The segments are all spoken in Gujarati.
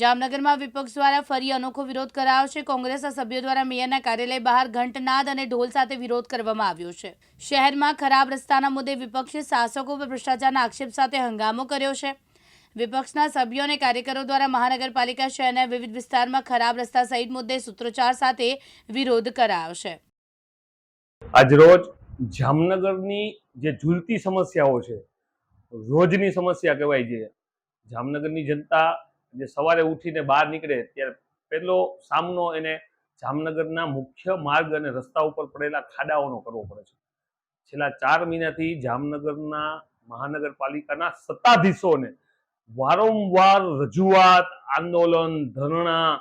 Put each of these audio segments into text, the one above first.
જામનગરમાં વિપક્ષ દ્વારા ફરી અનોખો વિરોધ કરાયો છે. કોંગ્રેસના સભ્યો દ્વારા મેયરના કાર્યાલય બહાર ઘંટનાદ અને ઢોલ સાથે વિરોધ કરવામાં આવ્યો છે. શહેરમાં ખરાબ રસ્તાના મુદ્દે વિપક્ષે શાસકો પર ભ્રષ્ટાચારના આક્ષેપ સાથે હંગામો કર્યો છે. વિપક્ષના સભ્યો અને કાર્યકરો દ્વારા મહાનગરપાલિકા શહેરના વિવિધ વિસ્તારમાં ખરાબ રસ્તા સહિત મુદ્દે સૂત્રોચ્ચાર સાથે વિરોધ કરાયો છે. આજરોજ જામનગરની જે ઝૂલતી સમસ્યાઓ છે, રોજની સમસ્યા કહેવાય છે જામનગરની જનતા જે સવારે ઉઠીને બહાર નીકળે ત્યારે પહેલો સામનો એને જામનગરના મુખ્ય માર્ગ અને રસ્તા ઉપર પડેલા ખાડાઓનો કરવો પડે છે. છેલ્લા ચાર મહિનાથી જામનગરના મહાનગરપાલિકાના સત્તાધીશોને વારંવાર રજૂઆત, આંદોલન, ધરણા,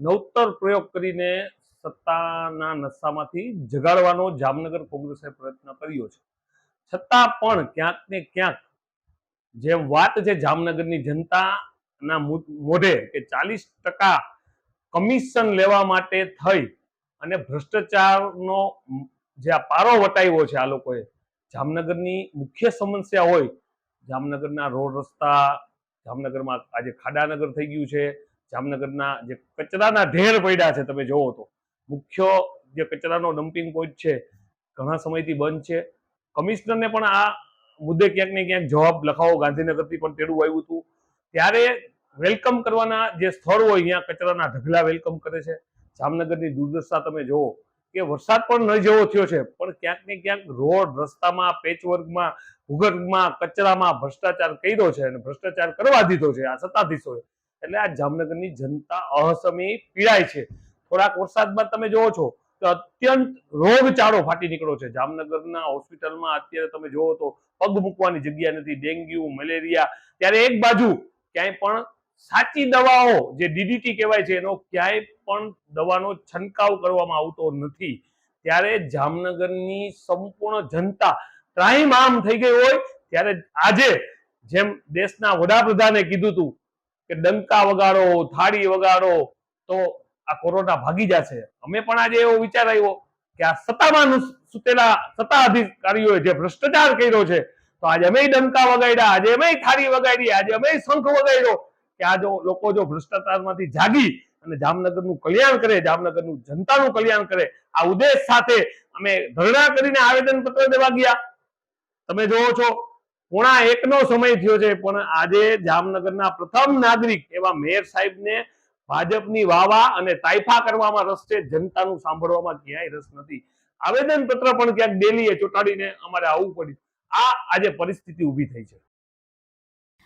નવતર પ્રયોગ કરીને સત્તાના નશામાંથી જગાડવાનો જામનગર કોંગ્રેસે પ્રયત્ન કર્યો છે. છતાં પણ ક્યાંક ને ક્યાંક જેમ વાત છે જામનગરની જનતાના મુ- મોઢે કે ચાલીસ ટકા કમિશન લેવા માટે થઈ અને ભ્રષ્ટાચારનો જે આ પારો વટાવ્યો છે આ લોકોએ, જામનગરની મુખ્ય સમસ્યા હોય, જામનગરના રોડ રસ્તા, જામનગરમાં આજે ખાડાનગર થઈ ગયું છે, જામનગરના જે કચરાના ઢેર પડ્યા છે તમે જોવો તો, મુખ્ય જે કચરાનો ડમ્પિંગ પોઈન્ટ છે, ઘણા સમયથી બંધ છે. કમિશનરને પણ આ મુદ્દે ક્યાંક ને ક્યાંક જવાબ લખાવો ગાંધીનગરથી પણ તેડું આવ્યું હતું. ત્યારે વેલકમ કરવાના જે સ્થળ હોય અહીંયા કચરાના ઢગલા વેલકમ કરે છે. જામનગરની દુર્દશા તમે જુઓ કે વરસાદ પણ ન જેવો થયો છે, પણ ક્યાંક ને ક્યાંક રોડ રસ્તામાં પેચવર્કમાં ભૂગર્ભમાં, કચરામાં ભ્રષ્ટાચાર કર્યો છે અને ભ્રષ્ટાચાર કરવા દીધો છે, આ સત્તાધીશોએ. એટલે આ જામનગરની જનતા અસમય પીડાય છે. થોડાક વરસાદમાં તમે જોવો છો તો અત્યંત રોગચાળો ફાટી નીકળ્યો છે. જામનગરના હોસ્પિટલમાં અત્યારે તમે જોવો તો પગ મૂકવાની જગ્યા નથી, ડેન્ગ્યુ, મલેરિયા, ત્યારે એક બાજુ ક્યાંય પણ સાચી દવાઓ, જે ડીડીટી કહેવાય છે, એનો ક્યાંય પણ દવાનો છંટકાવ કરવામાં આવતો નથી. ત્યારે જામનગરની સંપૂર્ણ જનતા ત્રાહીમામ થઈ ગઈ હોય, ત્યારે આજે જેમ દેશના વડાપ્રધાને કીધું હતું કે ડંકા વગાડો, થાળી વગાડો, તો આ કોરોના ભાગી જશે. અમે પણ આજે એવો વિચાર આવ્યો કે આ સત્તામાં સુતેલા સત્તા અધિકારીઓએ જે ભ્રષ્ટાચાર કર્યો છે, તો આજે અમે ડંકા વગાડ્યા, આજે અમે થાળી વગાડી, આજે અમે શંખ વગાડ્યો કે આ જો લોકો જો ભ્રષ્ટાચારમાંથી જાગી અને જામનગરનું કલ્યાણ કરે, જામનગરનું જનતાનું કલ્યાણ કરે, આ ઉદ્દેશ સાથે અમે ધરણા કરીને આવેદન પત્ર દેવા ગયા. તમે જોવો છો, પોણા એકનો સમય થયો છે, પણ આજે જામનગરના પ્રથમ નાગરિક એવા મેયર સાહેબને ભાજપની વાવા અને તાઇફા કરવામાં રસ છે, જનતાનું સાંભળવામાં ક્યાંય રસ નથી. આવેદન પત્ર પણ ક્યાંક ડેલીએ ચોંટાડીને અમારે આવવું પડ્યું. આ આજે પરિસ્થિતિ ઊભી થઈ છે.